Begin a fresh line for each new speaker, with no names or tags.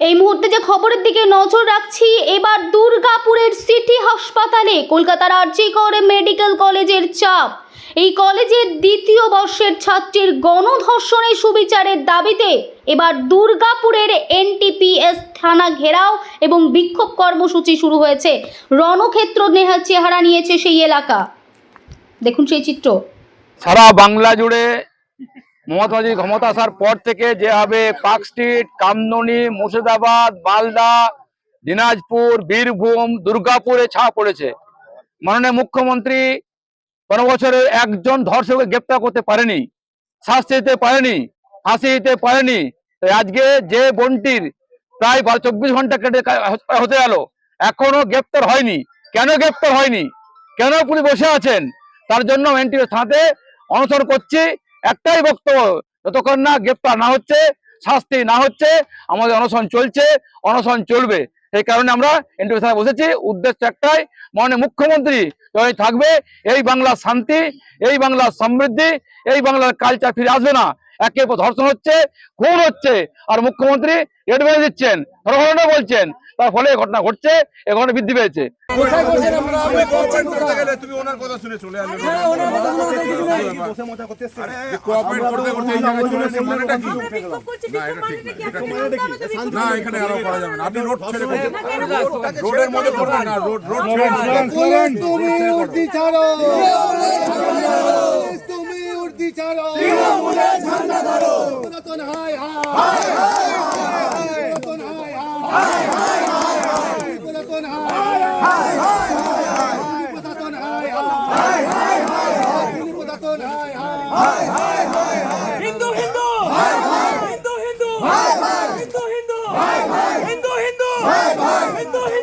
এই মুহূর্তে যে খবরের দিকে নজর রাখছি, এবার দুর্গাপুরের সিটি হাসপাতালে কলকাতার আরজিকর মেডিকেল কলেজের চাপ। এই কলেজের দ্বিতীয় বর্ষের ছাত্রীর গণধর্ষণের সুবিচারের দাবিতে এবার দুর্গাপুরের এনটিপিএস থানা ঘেরাও এবং বিক্ষোভ কর্মসূচি শুরু হয়েছে। রণক্ষেত্র নেহা চেহারা নিয়েছে সেই এলাকা। দেখুন সেই চিত্র।
সারা বাংলা জুড়ে মমতা ক্ষমতা আসার পর থেকে যেভাবে পার্ক স্ট্রিট, কামদনি, মুর্শিদাবাদ, মালদা, দিনাজপুর, বীরভূম, দুর্গাপুরে ছাপ পড়েছে। মাননীয় মুখ্যমন্ত্রী কোনো বছরে একজন ধর্ষককে গ্রেপ্তার করতে পারেনি, শাস্তি দিতে পারেনি, ফাঁসি দিতে পারেনি। তাই আজকে যে বোনটির প্রায় চব্বিশ ঘণ্টা কেটে হতে গেল, এখনও গ্রেপ্তার হয়নি। কেন গ্রেপ্তার হয়নি? কেন পুলিশ বসে আছেন? তার জন্য এনটিএ থানাতে অনশন করছি। একটাই বক্তব্য, যতক্ষণ না গ্রেপ্তার না হচ্ছে, শাস্তি না হচ্ছে, আমাদের অনশন চলছে, অনশন চলবে। এই কারণে আমরা থানায় বসেছি। উদ্দেশ্য একটাই, মাননীয় মুখ্যমন্ত্রী যখন থাকবে, এই বাংলার শান্তি, এই বাংলার সমৃদ্ধি, এই বাংলার কালচার ফিরে আসবে না। একে ধর্ষণ হচ্ছে, খুন হচ্ছে। আর মুখ্যমন্ত্রী এডভাইস দিচ্ছেন, ধর্ষণও বলছেন। তার ফলে ঘটনা ঘটছে এ ঘটনা বৃদ্ধি পেয়েছে
তুমি
উর্দি ছাড়ো
হিন্দু হিন্দু। হিন্দু হিন্দু। হিন্দু হিন্দু। হিন্দু হিন্দু।